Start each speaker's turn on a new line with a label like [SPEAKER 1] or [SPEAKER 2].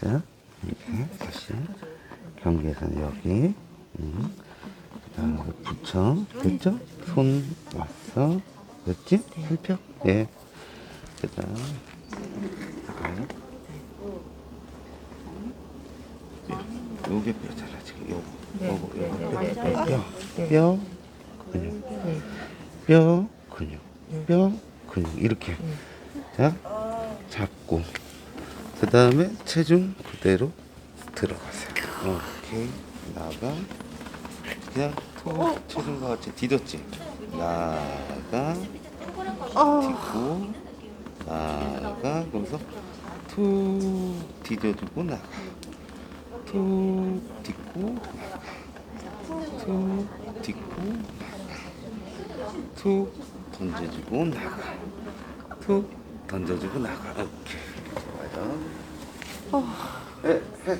[SPEAKER 1] 자, 이렇게 다시 경계선 여기. 음. 그다음에 붙여. 됐죠? 손 왔어. 됐지? 펼쳐. 예. 그다음. 그다음. 요게 뼈잖아 지금 요거 요거 요거 뼈, 뼈, 뼈 근육 뼈 근육 뼈 근육 이렇게 자 잡고 그 다음에 체중 그대로 들어가세요. 오케이. 나가. 그냥 톡 체중과 같이 디뎠지? 나가. 딛고. 나가. 그러면서 툭 디뎌주고 나가. 툭 딛고 나가. 툭 딛고 나가. 툭 던져주고 나가. 툭 던져주고 나가. 오케이 좋아요 해, 해.